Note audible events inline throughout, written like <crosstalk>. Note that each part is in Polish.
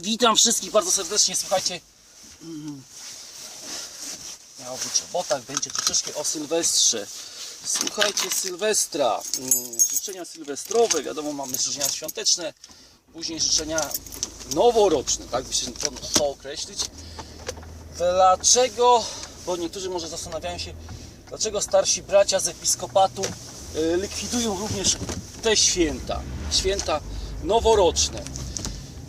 Witam wszystkich bardzo serdecznie. Słuchajcie, miało być o botach, będzie troszeczkę o Sylwestrze. Słuchajcie, Sylwestra, mm, życzenia sylwestrowe, wiadomo, mamy życzenia świąteczne, później życzenia noworoczne, tak by się to, to określić. Dlaczego, bo niektórzy może zastanawiają się, dlaczego starsi bracia z episkopatu e, likwidują również te święta, święta noworoczne.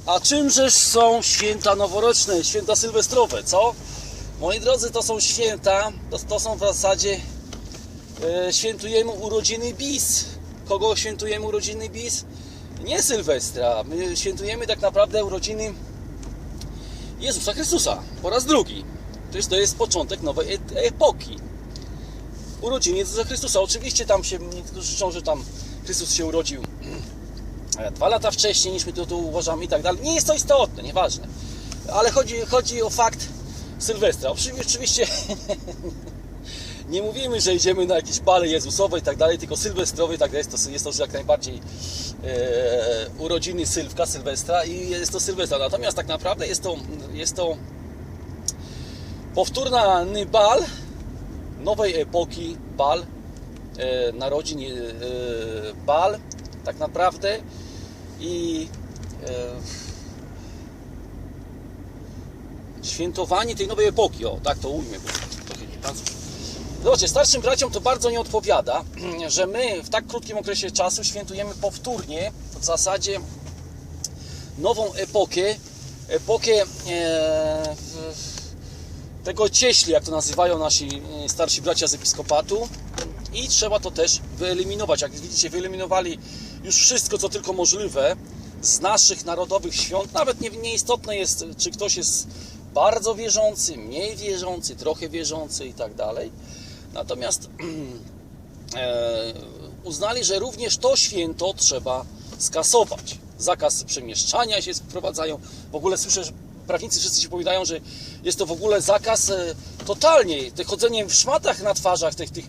A czymżeż są święta noworoczne, święta sylwestrowe, co? Moi drodzy, to są święta, to, to są w zasadzie e, świętujemy urodziny bis. Kogo świętujemy urodziny bis? Nie Sylwestra. My świętujemy tak naprawdę urodziny Jezusa Chrystusa po raz drugi. To jest, początek nowej e- epoki. Urodziny Jezusa Chrystusa. Oczywiście tam się niektórzy życzą, że tam Chrystus się urodził dwa lata wcześniej niż my to tu uważamy i tak dalej. Nie jest to istotne, nieważne. Ale chodzi, chodzi o fakt Sylwestra. Oczywiście, <laughs> nie mówimy, że idziemy na jakieś bale Jezusowe i tak dalej, tylko sylwestrowe i tak. Jest to, jest to jak najbardziej e, urodziny Sylwka, Sylwestra i jest to Sylwestra. Natomiast tak naprawdę jest to, jest to powtórny bal nowej epoki, bal e, narodzin, e, bal tak naprawdę i e, świętowanie tej nowej epoki, o tak to ujmę, bo. Zobaczcie, starszym braciom to bardzo nie odpowiada, <clears throat> że my w tak krótkim okresie czasu świętujemy powtórnie w zasadzie nową epokę, epokę e, tego cieśli, jak to nazywają nasi e, starsi bracia z episkopatu i trzeba to też wyeliminować. Jak widzicie, wyeliminowali już wszystko, co tylko możliwe z naszych narodowych świąt. Nawet nie, nieistotne jest, czy ktoś jest bardzo wierzący, mniej wierzący, trochę wierzący i tak dalej. Natomiast <clears throat> e, uznali, że również to święto trzeba skasować. Zakaz przemieszczania się wprowadzają. W ogóle słyszę, że prawnicy wszyscy się powiadają, że jest to w ogóle zakaz e, totalnie. Te chodzenie w szmatach na twarzach, tych, tych,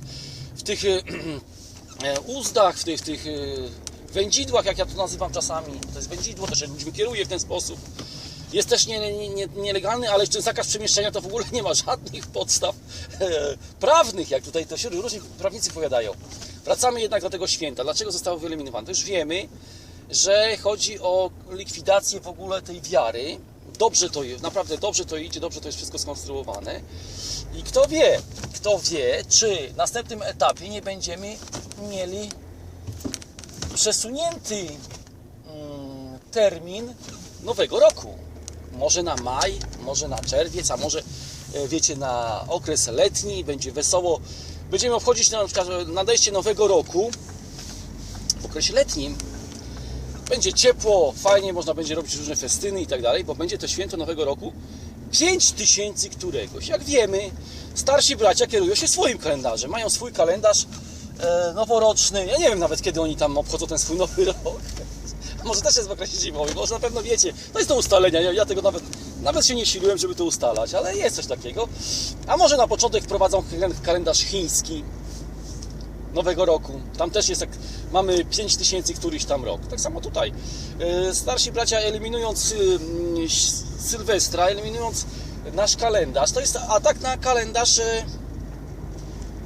w tych e, <clears throat> e, uzdach, w tych, tych e, wędzidłach, jak ja to nazywam czasami. To jest wędzidło, to się ludźmi kieruje w ten sposób. Jest też nie, nie, nie, nielegalny, ale ten zakaz przemieszczania to w ogóle nie ma żadnych podstaw e, prawnych, jak tutaj to się różni prawnicy powiadają. Wracamy jednak do tego święta. Dlaczego zostało wyeliminowane? To już wiemy, że chodzi o likwidację w ogóle tej wiary. Dobrze to jest, naprawdę dobrze to idzie, dobrze to jest wszystko skonstruowane. I kto wie, kto wie, czy w następnym etapie nie będziemy mieli przesunięty mm, termin nowego roku. Może na maj, może na czerwiec, a może e, wiecie, na okres letni, będzie wesoło. Będziemy obchodzić na nadejście nowego roku w okresie letnim. Będzie ciepło, fajnie, można będzie robić różne festyny i tak dalej, bo będzie to święto nowego roku 5000 któregoś. Jak wiemy, starsi bracia kierują się swoim kalendarzem, mają swój kalendarz noworoczny. Ja nie wiem nawet kiedy oni tam obchodzą ten swój nowy <laughs> rok. Może też jest w okresie zimowym, może na pewno wiecie. To jest do ustalenia. Ja, tego nawet, nawet się nie siliłem, żeby to ustalać, ale jest coś takiego. A może na początek wprowadzą kalen- kalendarz chiński nowego roku. Tam też jest, jak mamy 5000 któryś tam rok. Tak samo tutaj. E, Starsi bracia eliminując y, mm, Sylwestra, eliminując nasz kalendarz, to jest atak na kalendarz e,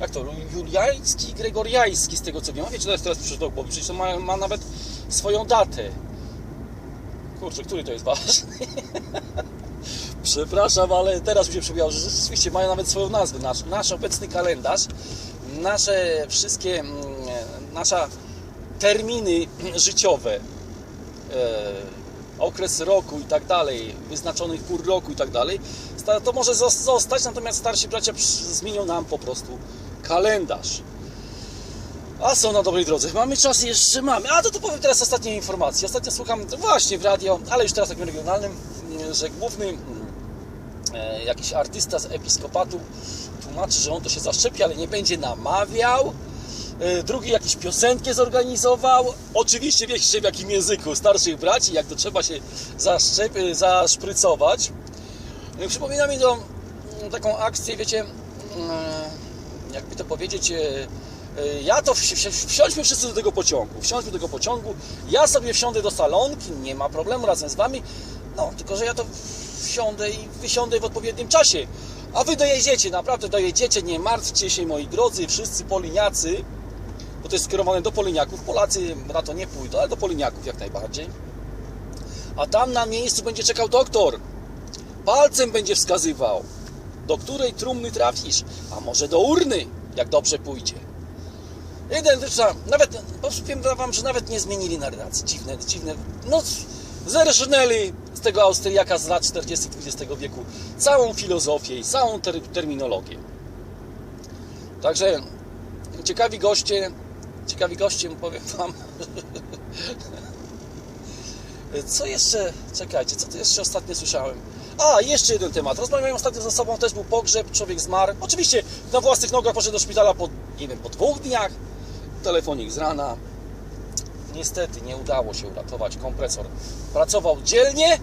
jak to, juliański, gregoriański z tego co wiem. A wiecie, teraz, teraz przyszło do głowy, przecież to ma, ma nawet swoją datę. Kurczę, który to jest ważny? <laughs> Przepraszam, ale teraz mi się przypomniało, że rzeczywiście mają nawet swoją nazwę. Nasz, nasz obecny kalendarz, nasze wszystkie, mm, nasza terminy <clears throat> życiowe, e, okres roku i tak dalej, wyznaczonych pór roku i tak dalej, to może zos- zostać, natomiast starsi bracia zmienią nam po prostu kalendarz. A są na dobrej drodze. Mamy czas jeszcze, mamy. A to to powiem teraz ostatnie informacje. Ostatnio słucham właśnie w radio, ale już teraz takim regionalnym, że główny mm, e, jakiś artysta z episkopatu tłumaczy, że on to się zaszczepi, ale nie będzie namawiał. E, Drugi jakiś piosenkę zorganizował. Oczywiście wiecie w jakim języku starszych braci, jak to trzeba się zaszczep, zaszprycować. E, Przypomina mi to mm, taką akcję, wiecie, mm, jakby to powiedzieć, e, e, ja to wsi- wsi- wsiądźmy wszyscy do tego pociągu, wsiądźmy do tego pociągu, ja sobie wsiądę do salonki, nie ma problemu razem z Wami, No, tylko że ja to wsiądę i wysiądę w odpowiednim czasie. A wy dojedziecie, naprawdę dojedziecie, nie martwcie się moi drodzy, wszyscy poliniacy, bo to jest skierowane do poliniaków. Polacy na to nie pójdą, ale do poliniaków jak najbardziej. A tam na miejscu będzie czekał doktor. Palcem będzie wskazywał, do której trumny trafisz, a może do urny, jak dobrze pójdzie. Jeden wyszła, nawet, powiem wam, że nawet nie zmienili narracji. Dziwne, dziwne. No, zerżnęli z tego Austriaka z lat 40. XX wieku całą filozofię i całą ter terminologię. Także ciekawi goście, ciekawi goście, powiem wam. <laughs> Co jeszcze, czekajcie, co tu jeszcze ostatnio słyszałem? A, jeszcze jeden temat. Rozmawiałem ostatnio ze sobą, też był pogrzeb, człowiek zmarł. Oczywiście na własnych nogach poszedł do szpitala po, nie wiem, po dwóch dniach. Telefonik z rana. Niestety nie udało się uratować kompresor. Pracował dzielnie,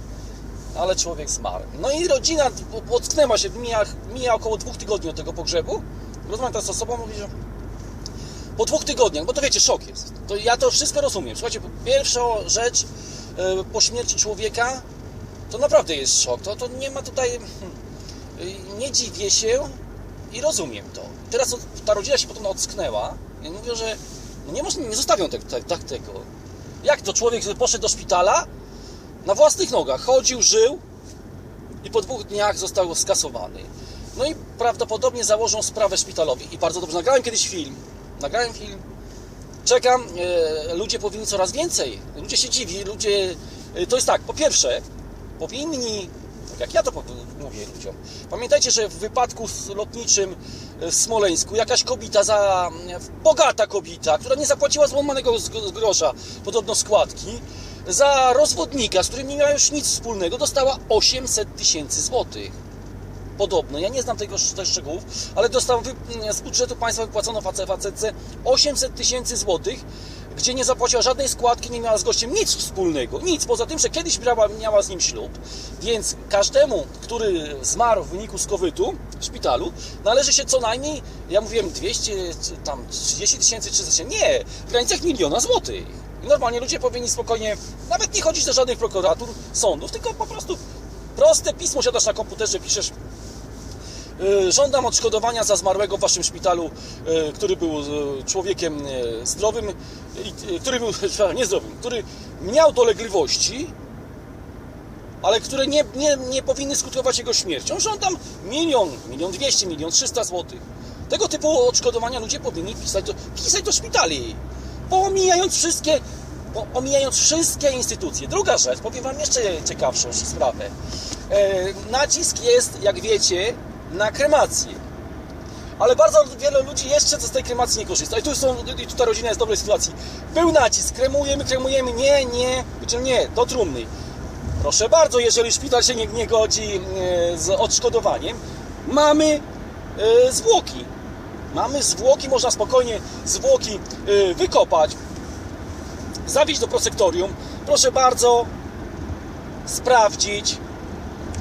ale człowiek zmarł. No i rodzina ocknęła się, mija, mija około dwóch tygodni od tego pogrzebu. Rozmawiam teraz z osobą, mówi, że po dwóch tygodniach, bo to wiecie, szok jest. To ja to wszystko rozumiem. Słuchajcie, pierwsza rzecz po śmierci człowieka to naprawdę jest szok. To, to nie ma tutaj. hmm, Nie dziwię się i rozumiem to. Teraz ta rodzina się potem ocknęła i mówią, że no nie, można, nie zostawią tak, tak, tak tego. Jak to człowiek poszedł do szpitala na własnych nogach, chodził, żył i po dwóch dniach został skasowany. No i prawdopodobnie założą sprawę szpitalowi. I bardzo dobrze, nagrałem kiedyś film. Nagrałem film. Czekam, e, ludzie powinni coraz więcej. Ludzie się dziwi, ludzie... E, to jest tak, po pierwsze, powinni, tak jak ja to mówię ludziom, pamiętajcie, że w wypadku lotniczym w Smoleńsku jakaś kobieta, za, bogata kobieta, która nie zapłaciła złamanego grosza, podobno składki, za rozwodnika, z którym nie miała już nic wspólnego, dostała 800 tysięcy złotych. Podobno, ja nie znam tego, szczegółów, ale dostał wy, z budżetu państwa wypłacono face- facetce 800 tysięcy złotych, gdzie nie zapłaciła żadnej składki, nie miała z gościem nic wspólnego, nic, poza tym, że kiedyś miała, miała z nim ślub, więc każdemu, który zmarł w wyniku skowytu w szpitalu, należy się co najmniej, ja mówiłem 200, czy tam 30 tysięcy, 300 tysięcy, nie, w granicach miliona złotych. Normalnie ludzie powinni spokojnie, nawet nie chodzić do żadnych prokuratur, sądów, tylko po prostu proste pismo siadasz na komputerze, piszesz Żądam odszkodowania za zmarłego w waszym szpitalu, e, który był e, człowiekiem e, zdrowym, e, który był, <laughs> niezdrowym, który miał dolegliwości, ale które nie, nie, nie powinny skutkować jego śmiercią. Żądam milion, milion dwieście, milion trzysta złotych. Tego typu odszkodowania ludzie powinni pisać do, pisać do szpitali, pomijając wszystkie, po- omijając wszystkie instytucje. Druga rzecz, powiem Wam jeszcze ciekawszą sprawę. E, nacisk jest, jak wiecie, na kremację. Ale bardzo wiele ludzi jeszcze z tej kremacji nie korzysta. I tu, są, i tu ta rodzina jest w dobrej sytuacji. Był nacisk, kremujemy, kremujemy, nie, nie, czyli nie, do trumny. Proszę bardzo, jeżeli szpital się nie, nie godzi e, z odszkodowaniem, mamy e, zwłoki. Mamy zwłoki, można spokojnie zwłoki e, wykopać, zawieźć do prosektorium. Proszę bardzo, sprawdzić,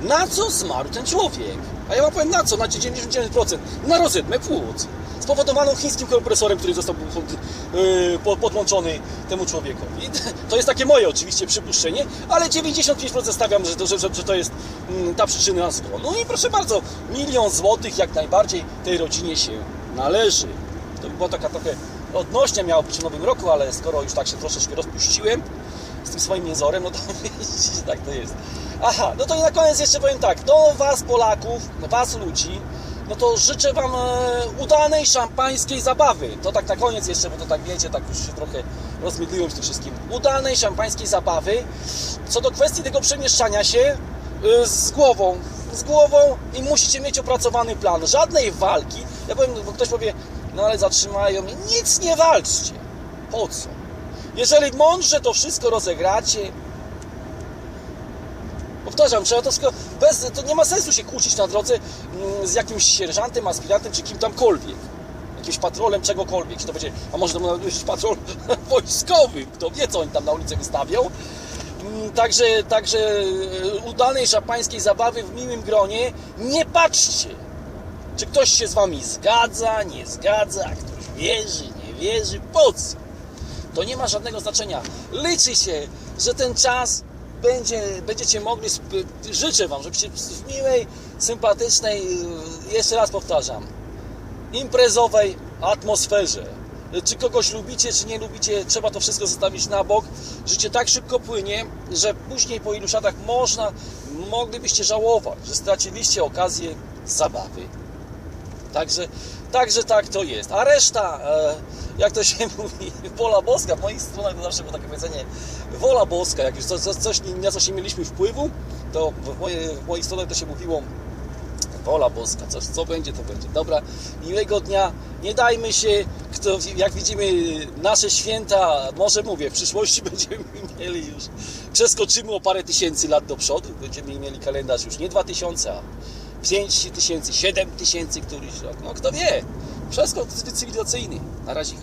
na co zmarł ten człowiek. A ja wam powiem na co, na 99%. Na rozedmę płuc. Spowodowaną chińskim kompresorem, który został yy, po- podłączony temu człowiekowi. <laughs> To jest takie moje oczywiście przypuszczenie, ale 95% stawiam, że to, że, że to jest mm, ta przyczyna zgonu. I proszę bardzo, milion złotych jak najbardziej tej rodzinie się należy. To by była taka trochę odnośnia miała być w nowym roku, ale skoro już tak się troszeczkę rozpuściłem, z tym swoim jęzorem, no to <laughs> tak to jest. Aha, no to i na koniec jeszcze powiem tak, do Was Polaków, Was ludzi, no to życzę Wam e, udanej szampańskiej zabawy. To tak na koniec jeszcze, bo to tak wiecie, tak już się trochę rozmydliłem z tym wszystkim. Udanej szampańskiej zabawy. Co do kwestii tego przemieszczania się e, z głową, z głową i musicie mieć opracowany plan. Żadnej walki. Ja powiem, bo ktoś powie, no ale zatrzymają mnie. Nic nie walczcie. Po co? Jeżeli mądrze to wszystko rozegracie, powtarzam, trzeba to wszystko, bez, to nie ma sensu się kłócić na drodze mm, z jakimś sierżantem, aspirantem, czy kim tamkolwiek. Jakimś patrolem czegokolwiek. Czy to będzie, a może to jakiś patrol <laughs> wojskowy, kto wie, co oni tam na ulicę wystawią. Mm, Także, także e, udanej szampańskiej zabawy w miłym gronie nie patrzcie, czy ktoś się z wami zgadza, nie zgadza, ktoś wierzy, nie wierzy, po co? To nie ma żadnego znaczenia. Liczy się, że ten czas będzie, będziecie mogli, życzę Wam, żebyście w miłej, sympatycznej, y, jeszcze raz powtarzam, imprezowej atmosferze. Czy kogoś lubicie, czy nie lubicie, trzeba to wszystko zostawić na bok. Życie tak szybko płynie, że później po iluś latach można, moglibyście żałować, że straciliście okazję zabawy. Także, także tak to jest. A reszta, e, jak to się <laughs> mówi, wola boska, w moich stronach to zawsze było takie powiedzenie, wola boska, jak już coś, coś, na coś nie mieliśmy wpływu, to w, moje, w moich stronach to się mówiło wola boska, coś, co będzie, to będzie. Dobra, miłego dnia, nie dajmy się, kto, jak widzimy nasze święta, może mówię, w przyszłości <laughs> będziemy mieli już, przeskoczymy o parę tysięcy lat do przodu, będziemy mieli kalendarz już nie 2000, a 5 tysięcy, 7 tysięcy któryś rok, no kto wie, przeskok cywilizacyjny, na razie.